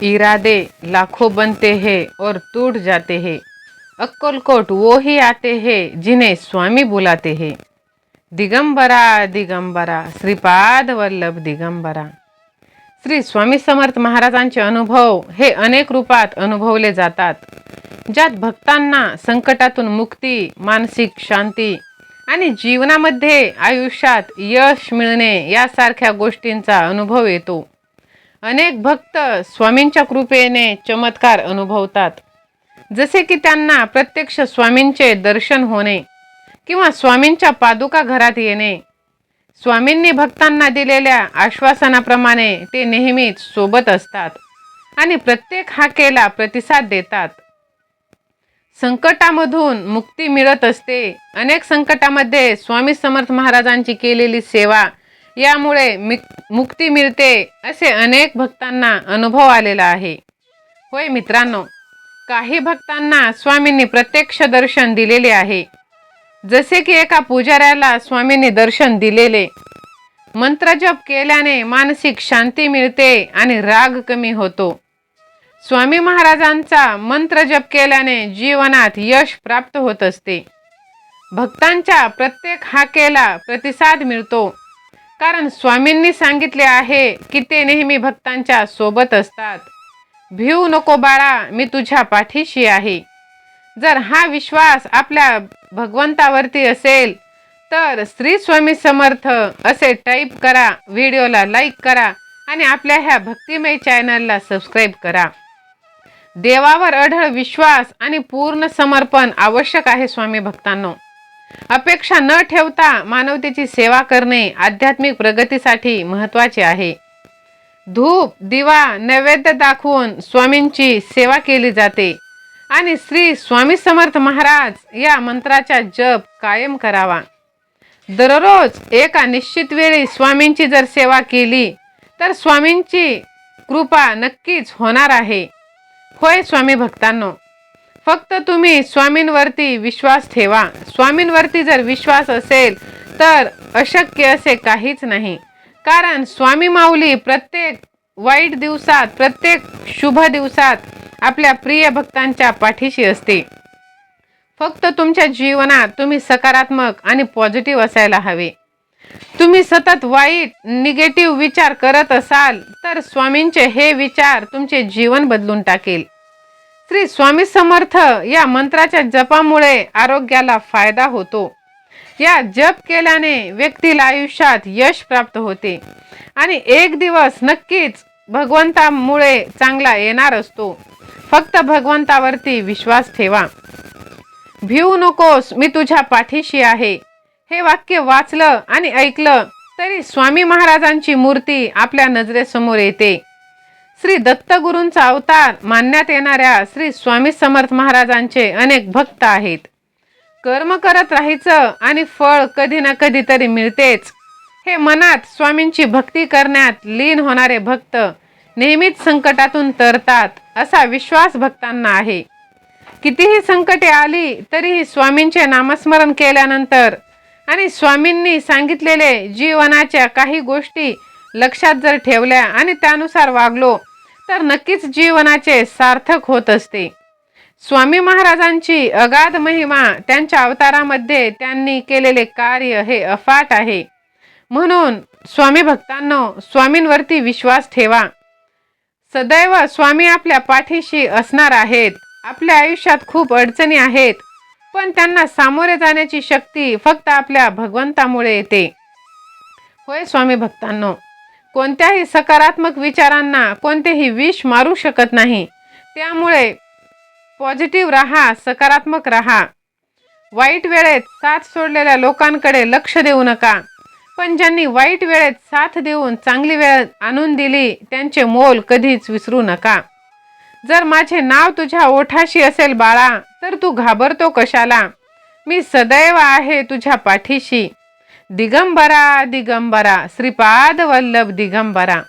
इरादे लाखों बनते हैं और टूट जाते हैं। अक्कलकोट वो ही आते हैं जिन्हें स्वामी बुलाते हैं। दिगंबरा दिगंबरा श्रीपाद वल्लभ दिगंबरा। श्री स्वामी समर्थ महाराजांचे अनुभव हे अनेक रूपात अनुभवले जातात ज्यात भक्तांना संकटातून मुक्ती मानसिक शांती आणि जीवनामध्ये आयुष्यात यश मिळणे यासारख्या गोष्टींचा अनुभव येतो. अनेक भक्त स्वामींच्या कृपेने चमत्कार अनुभवतात. जसे की त्यांना प्रत्यक्ष स्वामींचे दर्शन होणे किंवा स्वामींच्या पादुका घरात येणे. स्वामींनी भक्तांना दिलेल्या आश्वासनाप्रमाणे ते नेहमीच सोबत असतात आणि प्रत्येक हाकेला प्रतिसाद देतात. संकटामधून मुक्ती मिळत असते. अनेक संकटामध्ये स्वामी समर्थ महाराजांची केलेली सेवा यामुळे मिक- मुक्ती मिळते असे अनेक भक्तांना अनुभव आलेला आहे. होय मित्रांनो काही भक्तांना स्वामींनी प्रत्यक्ष दर्शन दिलेले आहे. जसे की एका पुजाऱ्याला स्वामींनी दर्शन दिलेले. मंत्रजप केल्याने मानसिक शांती मिळते आणि राग कमी होतो. स्वामी महाराजांचा मंत्रजप केल्याने जीवनात यश प्राप्त होत असते. भक्तांच्या प्रत्येक हाकेला प्रतिसाद मिळतो. कारण स्वामींनी सांगितले आहे की ते नेहमी भक्तांच्या सोबत असतात. भिऊ नको बाळा मी तुझ्या पाठीशी आहे. जर हा विश्वास आपल्या भगवंतावरती असेल तर श्री स्वामी समर्थ असे टाईप करा व्हिडिओला लाईक करा आणि आपल्या ह्या भक्तिमय चॅनलला सबस्क्राईब करा. देवावर अढळ विश्वास आणि पूर्ण समर्पण आवश्यक आहे स्वामी भक्तांनो. अपेक्षा न ठेवता मानवतेची सेवा करणे आध्यात्मिक प्रगतीसाठी महत्त्वाचे आहे. धूप दिवा नैवेद्य दाखवून स्वामींची सेवा केली जाते आणि श्री स्वामी समर्थ महाराज या मंत्राचा जप कायम करावा. दररोज एका निश्चित वेळी स्वामींची जर सेवा केली तर स्वामींची कृपा नक्कीच होणार आहे. होय स्वामी भक्तांनो फक्त तुम्ही स्वामींवरती विश्वास ठेवा. स्वामींवरती जर विश्वास असेल तर अशक्य असे काहीच नाही. कारण स्वामी माऊली प्रत्येक वाईट दिवसात प्रत्येक शुभ दिवसात आपल्या प्रिय भक्तांच्या पाठीशी असते. फक्त तुमच्या जीवनात तुम्ही सकारात्मक आणि पॉझिटिव्ह असायला हवे. तुम्ही सतत वाईट निगेटिव्ह विचार करत असाल तर स्वामींचे हे विचार तुमचे जीवन बदलून टाकेल. श्री स्वामी समर्थ या मंत्राच्या जपामुळे आरोग्याला फायदा होतो. या जप केल्याने व्यक्तीला आयुष्यात यश प्राप्त होते आणि एक दिवस नक्कीच भगवंतामुळे चांगला येणार असतो. फक्त भगवंतावरती विश्वास ठेवा. भिवू नकोस मी तुझ्या पाठीशी आहे. हे वाक्य वाचलं आणि ऐकलं तरी स्वामी महाराजांची मूर्ती आपल्या नजरेसमोर येते. श्री दत्तगुरूंचा अवतार मानण्यात येणाऱ्या श्री स्वामी समर्थ महाराजांचे अनेक भक्त आहेत. कर्म करत राहायचं आणि फळ कधी ना कधी तरी मिळतेच. हे मनात स्वामींची भक्ती करण्यात लीन होणारे भक्त नेहमीच संकटातून तरतात असा विश्वास भक्तांना आहे. कितीही संकटे आली तरीही स्वामींचे नामस्मरण केल्यानंतर आणि स्वामींनी सांगितलेले जीवनाच्या काही गोष्टी लक्षात जर ठेवल्या आणि त्यानुसार वागलो तर नक्कीच जीवनाचे सार्थक होत असते. स्वामी महाराजांची अगाध महिमा त्यांच्या अवतारामध्ये त्यांनी केलेले कार्य हे अफाट आहे. म्हणून स्वामी भक्तांनो स्वामींवरती विश्वास ठेवा. सदैव स्वामी आपल्या पाठीशी असणार आहेत. आपल्या आयुष्यात खूप अडचणी आहेत. पण त्यांना सामोरे जाण्याची शक्ती फक्त आपल्या भगवंतामुळे येते. होय स्वामी भक्तांनो. कोणत्याही सकारात्मक विचारांना कोणतेही विष मारू शकत नाही. त्यामुळे पॉझिटिव्ह राहा सकारात्मक राहा. वाईट वेळेत साथ सोडलेल्या लोकांकडे लक्ष देऊ नका. पण ज्यांनी वाईट वेळेत साथ देऊन चांगली वेळ आणून दिली त्यांचे मोल कधीच विसरू नका. जर माझे नाव तुझ्या ओठाशी असेल बाळा तर तू घाबरतो कशाला? मी सदैव आहे तुझ्या पाठीशी. दिगंबरा दिगंबरा श्रीपाद वल्लभ दिगंबरा.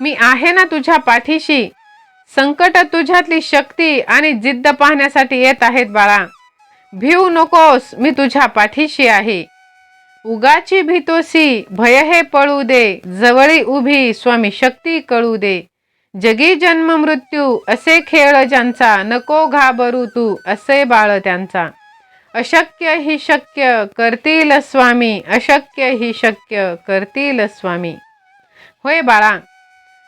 मी आहे ना तुझ्या पाठीशी. संकट तुझ्यातली शक्ती आणि जिद्द पाहण्यासाठी येत आहेत बाळा. भिऊ नकोस मी तुझ्या पाठीशी आहे. उगाची भीतोसी भय हे पळू दे. जवळी उभी स्वामी शक्ती कळू दे. जगी जन्म मृत्यू असे खेळ ज्यांचा नको घाबरू तू असे बाळ त्यांचा. अशक्य ही शक्य करतील स्वामी अशक्य ही शक्य करतील स्वामी. होय बाळा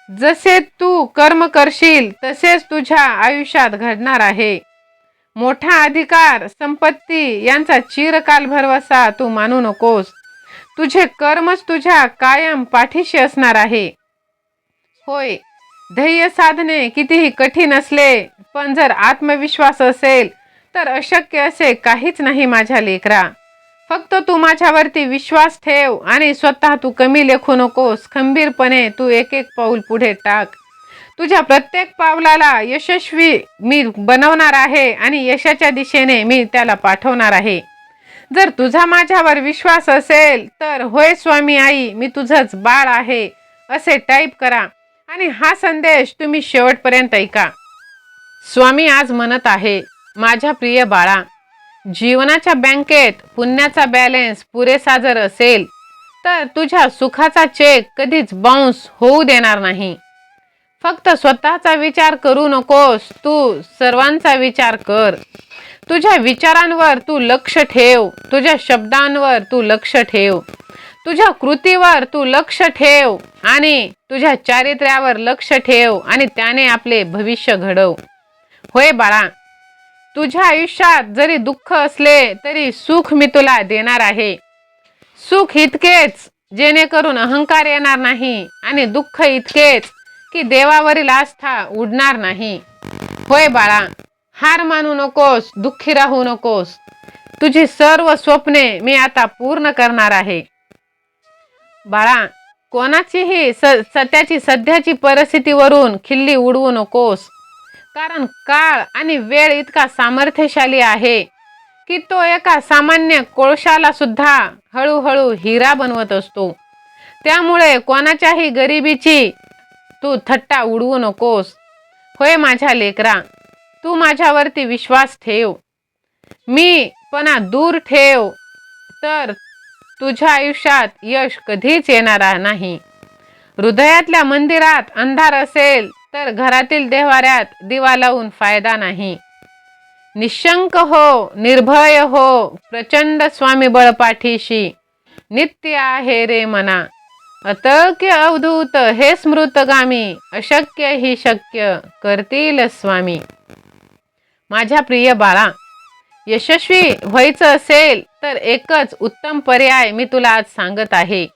जसे तू कर्म करशील तसेच तुझ्या आयुष्यात घडणार आहे. मोठा अधिकार संपत्ती यांचा चिरकाल भरवसा तू मानू नकोस. तुझे कर्मच तुझ्या कायम पाठीशी असणार आहे. होय ध्येय साधणे कितीही कठीण असले पण जर आत्मविश्वास असेल तर अशक्य असे काहीच नाही माझ्या लेकरा. फक्त तू माझ्यावरती विश्वास ठेव आणि स्वतः तू कमी लेखू नकोस. खंबीरपणे तू एक एक पाऊल पुढे टाक. तुझ्या प्रत्येक पावलाला यशस्वी मी बनवणार आहे आणि यशाच्या दिशेने मी त्याला पाठवणार आहे. जर तुझा माझ्यावर विश्वास असेल तर होय स्वामी आई मी तुझंच बाळ आहे असे टाईप करा. आणि हा संदेश तुम्ही शेवटपर्यंत ऐका. स्वामी आज म्हणत आहे माझ्या प्रिय बाळा जीवनाच्या बँकेत पुण्याचा बॅलेन्स पुरेसा जर असेल तर तुझ्या सुखाचा चेक कधीच बाउन्स होऊ देणार नाही. फक्त स्वतःचा विचार करू नकोस तू सर्वांचा विचार कर. तुझ्या विचारांवर तू लक्ष ठेव तुझ्या शब्दांवर तू लक्ष ठेव. तुझ्या कृतीवर तू लक्ष ठेव आणि तुझ्या चारित्र्यावर लक्ष ठेव आणि त्याने आपले भविष्य घडव. होय बाळा तुझ्या आयुष्यात जरी दुःख असले तरी सुख मी तुला देणार आहे. सुख इतकेच जेणेकरून अहंकार येणार नाही आणि दुःख इतकेच की देवावरील आस्था उडणार नाही. होय बाळा हार मानू नकोस दुःखी राहू नकोस. तुझी सर्व स्वप्ने मी आता पूर्ण करणार आहे. बाळा कोणाचीही स सध्याची सध्याची परिस्थितीवरून खिल्ली उडवू नकोस. कारण काळ आणि वेळ इतका सामर्थ्यशाली आहे की तो एका सामान्य कोळशाला सुद्धा हळूहळू हिरा बनवत असतो. त्यामुळे कोणाच्याही गरिबीची तू थट्टा उडवू नकोस. होय माझ्या लेकरा तू माझ्यावरती विश्वास ठेव. मी पणा दूर ठेव तर तुझ्या आयुष्यात यश कधीच येणार नाही. हृदयातल्या मंदिरात अंधार असेल तर घरातील देवाऱ्यात दिवा लावून फायदा नाही. निशंक हो निर्भय हो प्रचंड स्वामी बळपाठीशी. नित्य आहे रे मना. अतक्य अवधूत हे स्मृतगामी अशक्य ही शक्य करतील स्वामी. माझ्या प्रिय बाळा यशस्वी व्हायचं असेल तर एकच उत्तम पर्याय मी तुला आज सांगत आहे.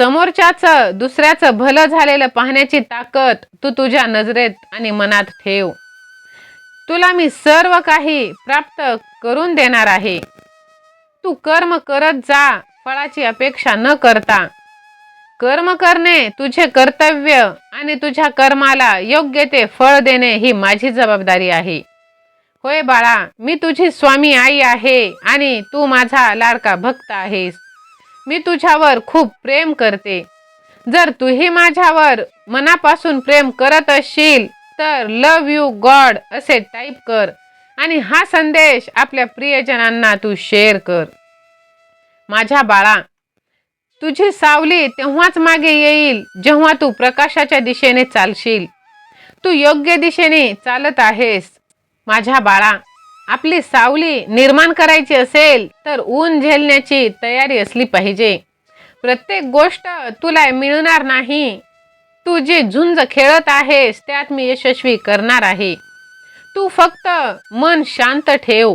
समोरच्याचं दुसऱ्याचं भलं झालेलं पाहण्याची ताकद तू तुझ्या नजरेत आणि मनात ठेव. तुला मी सर्व काही प्राप्त करून देणार आहे. तू कर्म करत जा फळाची अपेक्षा न करता. कर्म करणे तुझे कर्तव्य आणि तुझ्या कर्माला योग्य ते फळ देणे ही माझी जबाबदारी आहे. होय बाळा मी तुझी स्वामी आई आहे आणि तू माझा लाडका भक्त आहेस. मी तुझ्यावर खूप प्रेम करते. जर तूही माझ्यावर मनापासून प्रेम करत असशील तर लव यू गॉड असे टाईप कर आणि हा संदेश आपल्या प्रियजनांना तू शेअर कर. माझ्या बाळा तुझी सावली तेव्हाच मागे येईल जेव्हा तू प्रकाशाच्या दिशेने चालशील. तू योग्य दिशेने चालत आहेस. माझ्या बाळा आपली सावली निर्माण करायची असेल तर ऊन झेलण्याची तयारी असली पाहिजे. प्रत्येक गोष्ट तुला मिळणार नाही. तू जे झुंज खेळत आहेस त्यात मी यशस्वी करणार आहे. तू फक्त मन शांत ठेव.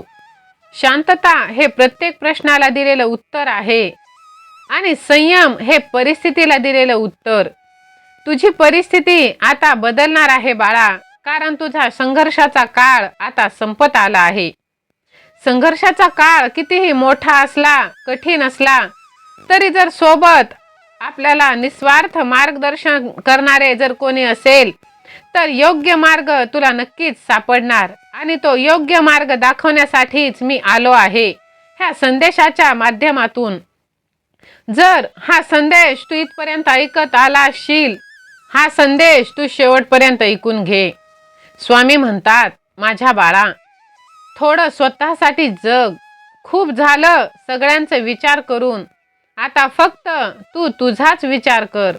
शांतता हे प्रत्येक प्रश्नाला दिलेलं उत्तर आहे. आणि संयम हे परिस्थितीला दिलेलं उत्तर. तुझी परिस्थिती आता बदलणार आहे बाळा. कारण तुझा संघर्षाचा काळ आता संपत आला आहे. संघर्षाचा काळ कितीही मोठा असला कठीण असला तरी जर सोबत आपल्याला निस्वार्थ मार्गदर्शन करणारे जर कोणी असेल तर योग्य मार्ग तुला नक्कीच सापडणार आणि तो योग्य मार्ग दाखवण्यासाठीच मी आलो आहे. ह्या संदेशाच्या माध्यमातून जर हा संदेश तू इथपर्यंत ऐकत आला असशील हा संदेश तू शेवटपर्यंत ऐकून घे. स्वामी म्हणतात माझ्या बाळा थोडं स्वतःसाठी जग. खूप झालं सगळ्यांचा विचार करून. आता फक्त तू तुझाच विचार कर.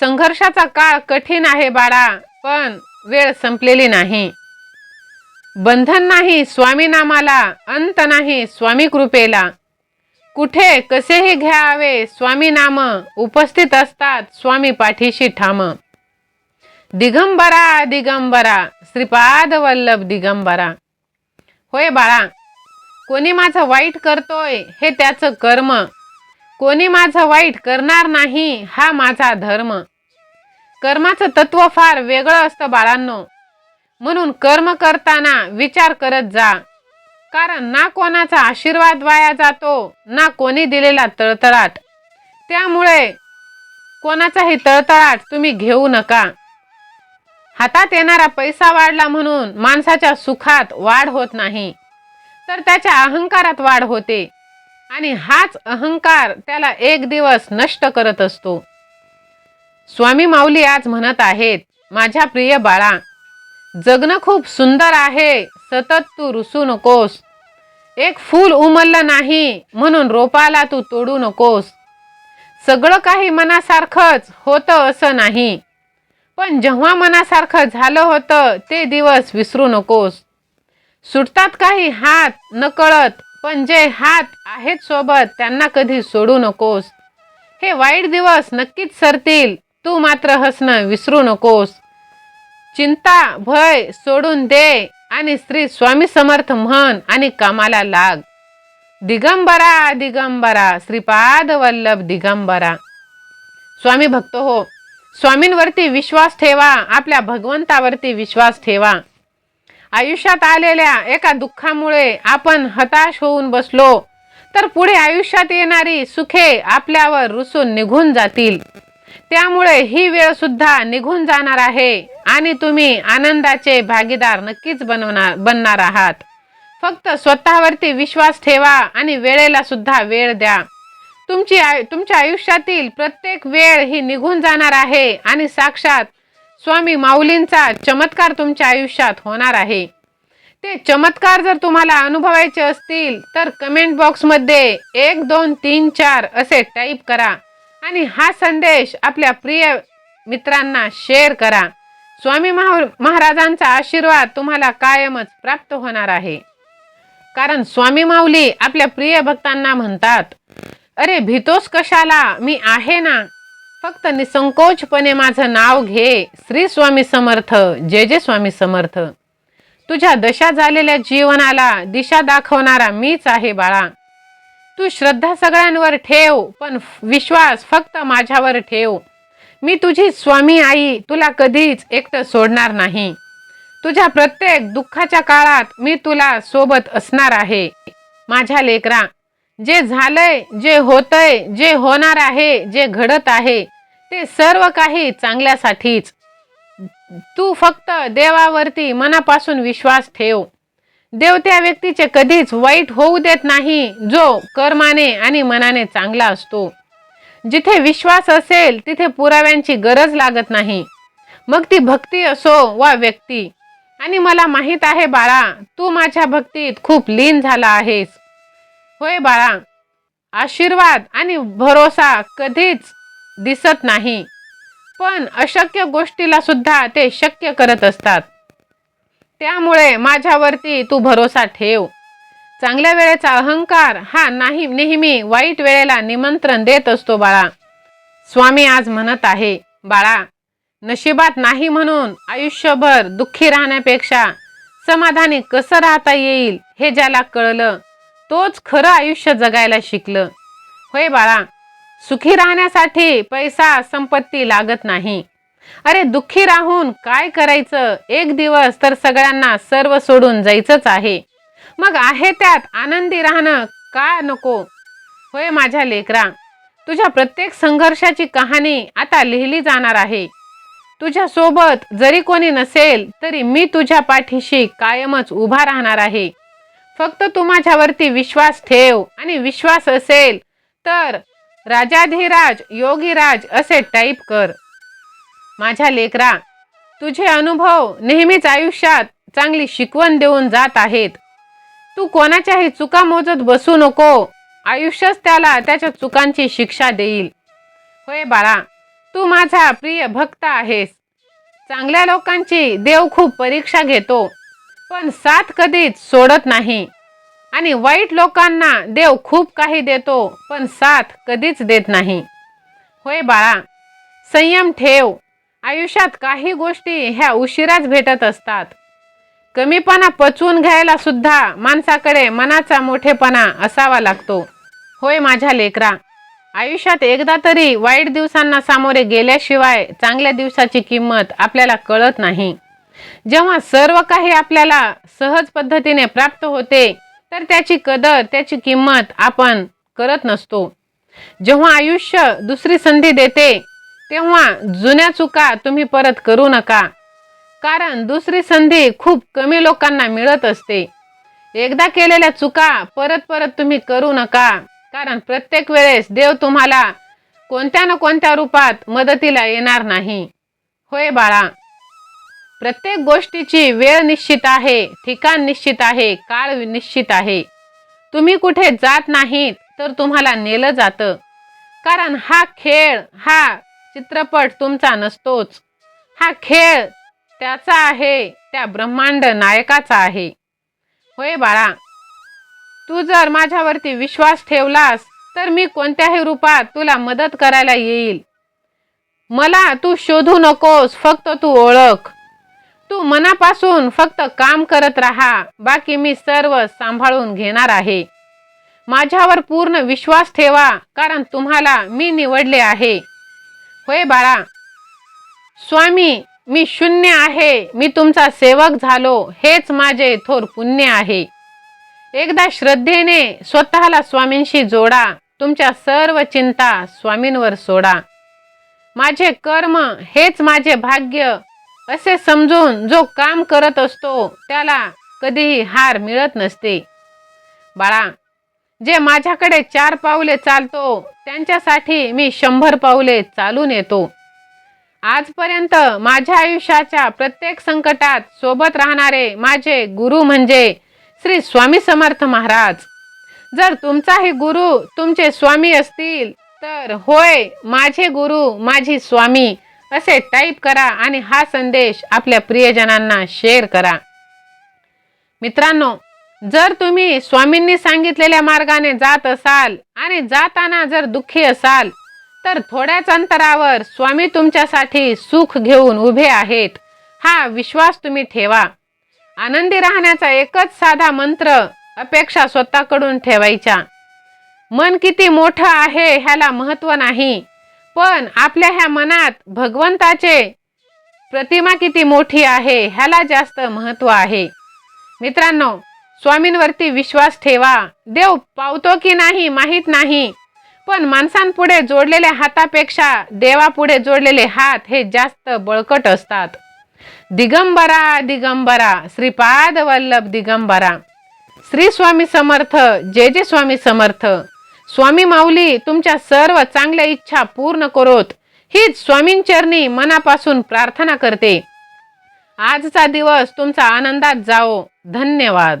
संघर्षाचा काळ कठीण आहे बाळा पण वेळ संपलेली नाही. बंधन नाही स्वामी नामाला अंत नाही स्वामी कृपेला. कुठे कसेही घ्यावे स्वामी नाम उपस्थित असतात स्वामी पाठीशी ठाम. दिगंबरा दिगंबरा श्रीपाद वल्लभ दिगंबरा. होय बाळा कोणी माझं वाईट करतोय हे त्याचं कर्म. कोणी माझं वाईट करणार नाही हा माझा धर्म. कर्माचं तत्व फार वेगळं असतं बाळांनो. म्हणून कर्म करताना विचार करत जा. कारण ना कोणाचा आशीर्वाद वाया जातो ना कोणी दिलेला तळतळाट. त्यामुळे कोणाचाही तळतळाट तुम्ही घेऊ नका. हातात येणारा पैसा वाढला म्हणून माणसाच्या सुखात वाढ होत नाही. तर त्याच्या अहंकारात वाढ होते. आणि हाच अहंकार त्याला एक दिवस नष्ट करत असतो. स्वामी माऊली आज म्हणत आहेत माझ्या प्रिय बाळा जगणं खूप सुंदर आहे सतत तू रुसू नकोस. एक फूल उमललं नाही म्हणून रोपाला तू तोडू नकोस. सगळं काही मनासारखंच होतं असं नाही. पण जेव्हा मनासारखं झालं होतं ते दिवस विसरू नकोस. सुटतात काही हात नकळत पण जे हात आहेत सोबत त्यांना कधी सोडू नकोस. हे वाईट दिवस नक्कीच सरतील तू मात्र हसणं विसरू नकोस. चिंता भय सोडून दे आणि श्री स्वामी समर्थ म्हण आणि कामाला लाग. दिगंबरा दिगंबरा श्रीपाद वल्लभ दिगंबरा. स्वामी भक्त हो. स्वामींवरती विश्वास ठेवा आपल्या भगवंतावरती विश्वास ठेवा. आयुष्यात आलेल्या एका दुःखामुळे आपण हताश होऊन बसलो तर पुढे आयुष्यात येणारी सुखे आपल्यावर रुसून निघून जातील. त्यामुळे ही वेळ सुद्धा निघून जाणार आहे आणि तुम्ही आनंदाचे भागीदार नक्कीच बनवणार बनणार आहात. फक्त स्वतःवरती विश्वास ठेवा आणि वेळेला सुद्धा वेळ द्या. तुमची आयु तुमच्या आयुष्यातील प्रत्येक वेळ ही निघून जाणार आहे आणि साक्षात स्वामी माऊलींचा चमत्कार तुमच्या आयुष्यात होणार आहे. ते चमत्कार जर तुम्हाला अनुभवायचे असतील तर कमेंट बॉक्समध्ये एक दोन तीन चार असे टाईप करा आणि हा संदेश आपल्या प्रिय मित्रांना शेअर करा. स्वामी महाराजांचा आशीर्वाद तुम्हाला कायमच प्राप्त होणार आहे. कारण स्वामी माऊली आपल्या प्रिय भक्तांना म्हणतात अरे भीतोस कशाला? मी आहे ना. फक्त निसंकोचपणे माझं नाव घे. श्री स्वामी समर्थ. जय जय स्वामी समर्थ. तुझ्या दशा झालेल्या जीवनाला दिशा दाखवणारा मीच आहे बाळा. तू श्रद्धा सगळ्यांवर ठेव पण विश्वास फक्त माझ्यावर ठेव. मी तुझी स्वामी आई तुला कधीच एकटं सोडणार नाही. तुझ्या प्रत्येक दुःखाच्या काळात मी तुला सोबत असणार आहे. माझ्या लेकरा जे झालंय जे होतंय जे होणार आहे जे घडत आहे ते सर्व काही चांगल्यासाठीच. तू फक्त देवावरती मनापासून विश्वास ठेव. देव त्या व्यक्तीचे कधीच वाईट होऊ देत नाही जो कर्माने आणि मनाने चांगला असतो. जिथे विश्वास असेल तिथे पुराव्यांची गरज लागत नाही. मग ती भक्ती असो वा व्यक्ती. आणि मला माहीत आहे बाळा तू माझ्या भक्तीत खूप लीन झाला आहेस. होय बाळा. आशीर्वाद आणि भरोसा कधीच दिसत नाही. पण अशक्य गोष्टीला सुद्धा ते शक्य करत असतात. त्यामुळे माझ्यावरती तू भरोसा ठेव. चांगल्या वेळेचा अहंकार हा नाही नेहमी वाईट वेळेला निमंत्रण देत असतो बाळा. स्वामी आज म्हणत आहे बाळा नशिबात नाही म्हणून आयुष्यभर दुःखी राहण्यापेक्षा समाधानी कसं राहता येईल हे ज्याला कळलं तोच खरं आयुष्य जगायला शिकलं. होय बाळा सुखी राहण्यासाठी पैसा संपत्ती लागत नाही. अरे दुःखी राहून काय करायचं? एक दिवस तर सगळ्यांना सर्व सोडून जायचंच आहे. मग आहे त्यात आनंदी राहणं का नको? होय माझ्या लेकरा तुझ्या प्रत्येक संघर्षाची कहाणी आता लिहिली जाणार आहे. तुझ्या सोबत जरी कोणी नसेल तरी मी तुझ्या पाठीशी कायमच उभा राहणार आहे. फक्त तू माझ्यावरती विश्वास ठेव आणि विश्वास असेल तर राजाधिराज योगीराज असे टाईप कर. माझ्या लेकरा तुझे अनुभव नेहमीच आयुष्यात चांगली शिकवण देऊन जात आहेत. तू कोणाच्याही चुका मोजत बसू नको. आयुष्यच त्याला त्याच्या चुकांची शिक्षा देईल. होय बाळा तू माझा प्रिय भक्त आहेस. चांगल्या लोकांची देव खूप परीक्षा घेतो. पण साथ कधीच सोडत नाही. आणि वाईट लोकांना देव खूप काही देतो पण साथ कधीच देत नाही. होय बाळा संयम ठेव. आयुष्यात काही गोष्टी ह्या उशिराच भेटत असतात. कमीपणा पचवून घ्यायला सुद्धा माणसाकडे मनाचा मोठेपणा असावा लागतो. होय माझ्या लेकरा आयुष्यात एकदा तरी वाईट दिवसांना सामोरे गेल्याशिवाय चांगल्या दिवसाची किंमत आपल्याला कळत नाही. जेव्हा सर्व काही आपल्याला सहज पद्धतीने प्राप्त होते तर त्याची कदर त्याची किंमत आपण करत नसतो. जेव्हा आयुष्य दुसरी संधी देते तेव्हा जुन्या चुका तुम्ही परत करू नका. कारण दुसरी संधी खूप कमी लोकांना मिळत असते. एकदा केलेल्या चुका परत परत तुम्ही करू नका. कारण प्रत्येक वेळेस देव तुम्हाला कोणत्या ना कोणत्या रूपात मदतीला येणार नाही. होय बाळा. प्रत्येक गोष्टीची वेळ निश्चित आहे ठिकाण निश्चित आहे काळ निश्चित आहे. तुम्ही कुठे जात नाहीत तर तुम्हाला नेलं जातं. कारण हा खेळ हा चित्रपट तुमचा नसतोच. हा खेळ त्याचा आहे त्या ब्रह्मांड नायकाचा आहे. होय बाळा तू जर माझ्यावरती विश्वास ठेवलास तर मी कोणत्याही रूपात तुला मदत करायला येईल. मला तू शोधू नकोस फक्त तू ओळख. तू मनापासून फक्त काम करत राहा. बाकी मी सर्व सांभाळून घेणार आहे. माझ्यावर पूर्ण विश्वास ठेवा कारण तुम्हाला मी निवडले आहे. होय बाळा. स्वामी मी शून्य आहे. मी तुमचा सेवक झालो. हेच माझे थोर पुण्य आहे. एकदा श्रद्धेने स्वतःला स्वामींशी जोडा. तुमच्या सर्व चिंता स्वामींवर सोडा. माझे कर्म हेच माझे भाग्य. असे समजून जो काम करत असतो त्याला कधीही हार मिळत नसते. बाळा जे माझ्याकडे चार पावले चालतो त्यांच्यासाठी मी शंभर पावले चालून येतो. आजपर्यंत माझ्या आयुष्याच्या प्रत्येक संकटात सोबत राहणारे माझे गुरु म्हणजे श्री स्वामी समर्थ महाराज. जर तुमचाही गुरु तुमचे स्वामी असतील तर होय माझे गुरु माझी स्वामी असे टाईप करा आणि हा संदेश आपल्या प्रियजनांना शेअर करा. मित्रांनो जर तुम्ही स्वामींनी सांगितलेल्या मार्गाने जात असाल आणि जाताना जर दुःखी असाल तर थोड्याच अंतरावर स्वामी तुमच्यासाठी सुख घेऊन उभे आहेत हा विश्वास तुम्ही ठेवा. आनंदी राहण्याचा एकच साधा मंत्र अपेक्षा स्वतःकडून ठेवायच्या. मन किती मोठं आहे ह्याला महत्त्व नाही. पण आपल्या ह्या मनात भगवंताचे प्रतिमा किती मोठी आहे ह्याला जास्त महत्त्व आहे. मित्रांनो स्वामींवरती विश्वास ठेवा. देव पावतो की नाही माहीत नाही. पण माणसांपुढे जोडलेल्या हातापेक्षा देवापुढे जोडलेले हात हे जास्त बळकट असतात. दिगंबरा दिगंबरा श्रीपाद वल्लभ दिगंबरा. श्री स्वामी समर्थ जे जे स्वामी समर्थ. स्वामी माऊली तुमच्या सर्व चांगल्या इच्छा पूर्ण करोत. हीच स्वामींचरणी मनापासून प्रार्थना करते. आजचा दिवस तुमचा आनंदात जाओ धन्यवाद.